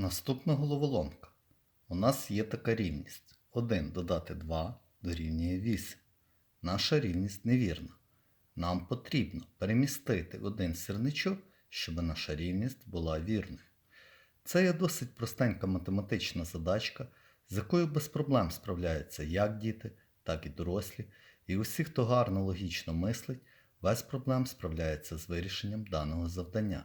Наступна головоломка. У нас є така рівність. 1 додати 2 дорівнює 8. Наша рівність невірна. Нам потрібно перемістити один сірничок, щоб наша рівність була вірною. Це є досить простенька математична задачка, з якою без проблем справляються як діти, так і дорослі, і усі, хто гарно логічно мислить, без проблем справляється з вирішенням даного завдання.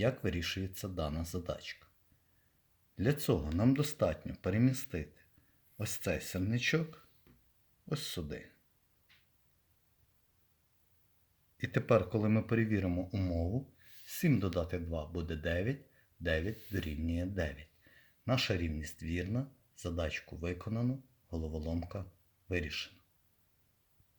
Як вирішується дана задачка? Для цього нам достатньо перемістити ось цей сирничок ось сюди. І тепер, коли ми перевіримо умову, 7 додати 2 буде 9, 9 дорівнює 9. Наша рівність вірна, задачку виконано, головоломка вирішена.